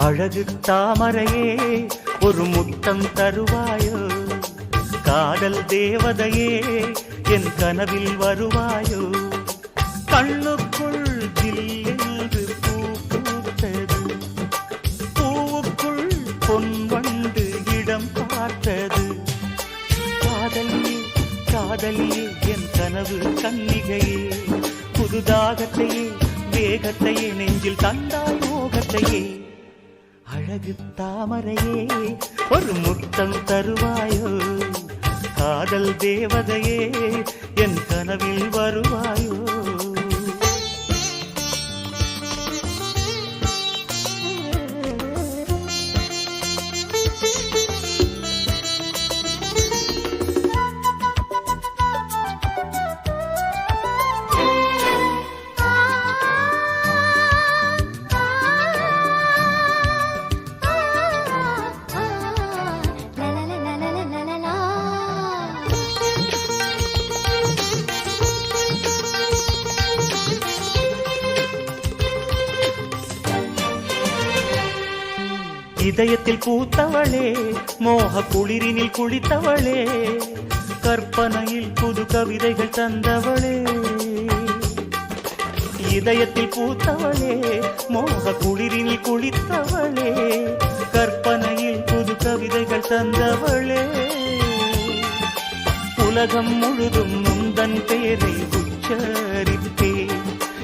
அழகு தாமரையே ஒரு முத்தம் தருவாயோ? காதல் தேவதையே என் கனவில் வருவாயோ? கண்ணுக்குள் ஜில்லென்று பூ பூத்தது பூவுக்குள் பொன் வண்டு இடம் பார்த்தது. காதலியே காதலியே என் கனவு கன்னிகையே புதுதாகத்தையே வேகத்தையே நெஞ்சில் தந்தாய் மோகத்தையே. அழகு தாமரையே ஒரு முத்தம் தருவாயோ? காதல் தேவதையே என் கனவில் வருவாயோ? இதயத்தில் பூத்தவளே மோக குளிரினில் குளித்தவளே கற்பனையில் புது கவிதைகள் தந்தவளே. இதயத்தில் பூத்தவளே மோக குளிரினில் குளித்தவளே கற்பனையில் புது கவிதைகள் தந்தவளே. உலகம் முழுதும் உந்தன் பேரை உச்சரிப்பேன்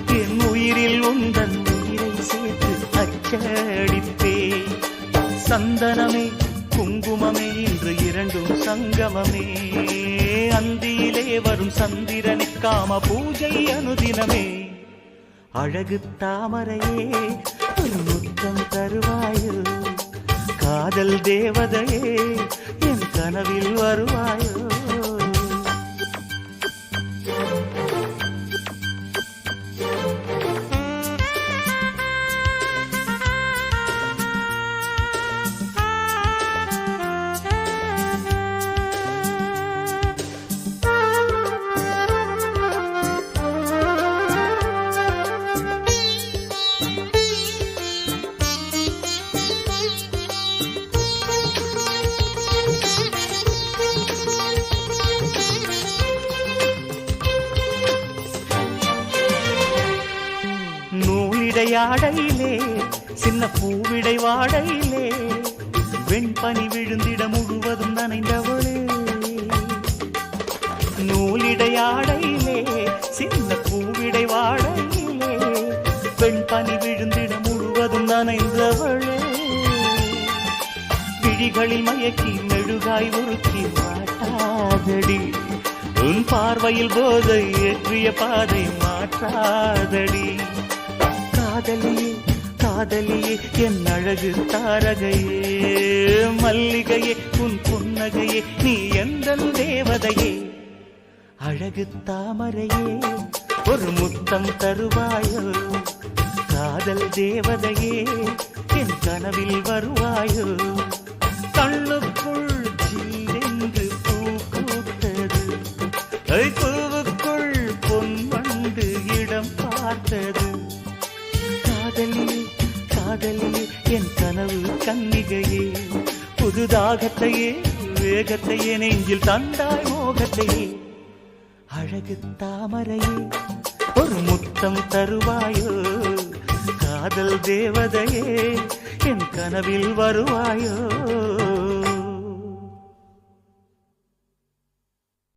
என் உயிரில் உந்தன் உயிரை சேர்த்து அச்சடிப்பேன் சந்தனமே குங்குமமே இன்று இரண்டும் சங்கமமே. அந்தியிலே வரும் சந்திரனை காம பூஜை அனுதினமே. அழகு தாமரையே ஒரு முத்தம் தருவாயோ காதல் தேவதையே என் கனவில் வருவாயோ விடையாடையிலே சின்ன பூவிடை வாடையிலே வெண்பனி விழுந்திட முழுவதும் நனைந்தவளே. நூலிடையாடையிலே சின்ன பூவிடை வாடையிலே வெண்பனி விழுந்திட முழுவதும் நனைந்தவளே. விழிகளில் மயக்கி மெழுகாய் உருக்கி மாட்டாதடி உன் பார்வையில் போதை ஏற்றிய பாதை மாற்றாதடி. காதலியே காதலியே என் அழகு தாரகையே. மல்லிகையே உன் புன்னகையே நீ எந்த தேவதையே? அழகு தாமரையே ஒரு முத்தம் தருவாயோ? காதல் தேவதையே என் கனவில் வருவாயோ? கண்ணுக்குள் ஜில்லென்று பூ பூத்தது பூவுக்குள் பொன் வண்டு இடம் பார்த்தது. காதலி காதலி என் கனவு கன்னிகையே. புதுதாகத்தையே வேகத்தையே நெஞ்சில் தந்தாய் மோகத்தையே. அழகு தாமரையே ஒரு முத்தம் தருவாயோ? காதல் தேவதையே என் கனவில் வருவாயோ?